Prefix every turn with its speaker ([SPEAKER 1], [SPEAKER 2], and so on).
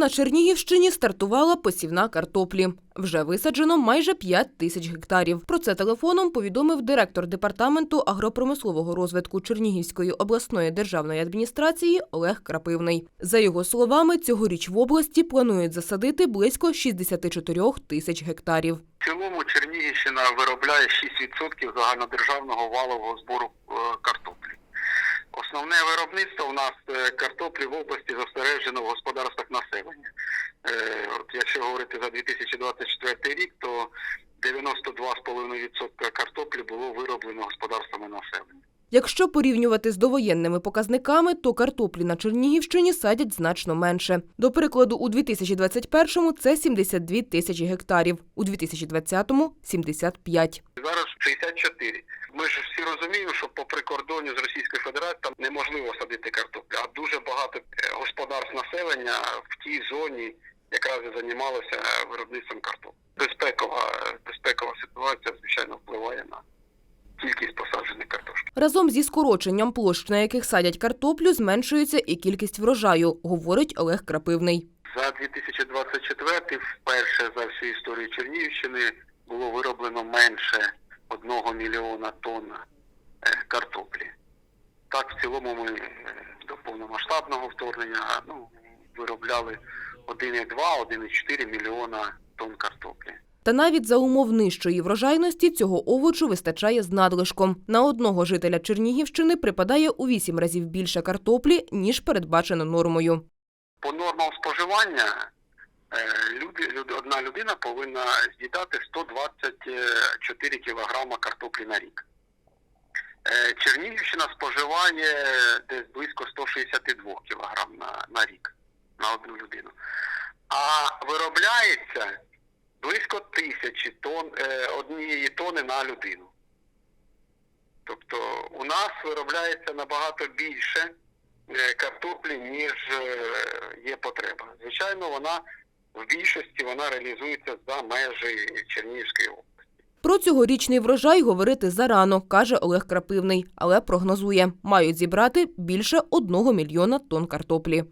[SPEAKER 1] На Чернігівщині стартувала посівна картоплі. Вже висаджено майже 5 тисяч гектарів. Про це телефоном повідомив директор департаменту агропромислового розвитку Чернігівської обласної державної адміністрації Олег Крапивний. За його словами, цьогоріч в області планують засадити близько 64 тисяч гектарів.
[SPEAKER 2] В цілому Чернігівщина виробляє 6% загальнодержавного валового збору е, картоплі. Основне виробництво у нас е, картоплі в області застережено в господарствах населення. Е, От якщо говорити за 2024 рік, то 92,5% картоплі було вироблено господарствами населення.
[SPEAKER 1] Якщо порівнювати з довоєнними показниками, то картоплі на Чернігівщині садять значно менше. До прикладу, у 2021-му це 72 тисячі гектарів, у 2020-му – 75.
[SPEAKER 2] Зараз 64. Ми ж всі розуміємо, що по прикордонню з Російською Федерацією там неможливо садити картоплю, а дуже багато е, господарств населення в тій зоні якраз і займалося е, виробництвом картоплі. Безпекова, безпекова ситуація, звичайно, впливає на кількість картошки.
[SPEAKER 1] Разом зі скороченням площ, на яких садять картоплю, зменшується і кількість врожаю, говорить Олег Крапивний.
[SPEAKER 2] За 2024 вперше за всю історію Чернігівщини було вироблено менше 1 мільйона тонн е, картоплі. Так, в цілому ми е, до повномасштабного вторгнення ну, виробляли 1,2-1,4 мільйона тонн картоплі.
[SPEAKER 1] Та навіть за умов нижчої врожайності цього овочу вистачає з надлишком. На одного жителя Чернігівщини припадає у вісім разів більше картоплі, ніж передбачено нормою.
[SPEAKER 2] По нормам споживання е, люди, одна людина повинна з'їдати 124 кілограма картоплі на рік. Е, Чернігівщина споживає десь близько 162 кілограм на, на рік на одну людину. А виробляється близько тисячі тонн, е, однієї тони на людину. Тобто у нас виробляється набагато більше е, картоплі, ніж е, є потреба. Звичайно, вона в більшості вона реалізується за межі Чернігівської області.
[SPEAKER 1] Про цьогорічний врожай говорити зарано, каже Олег Крапивний, але прогнозує, мають зібрати більше одного мільйона тонн картоплі.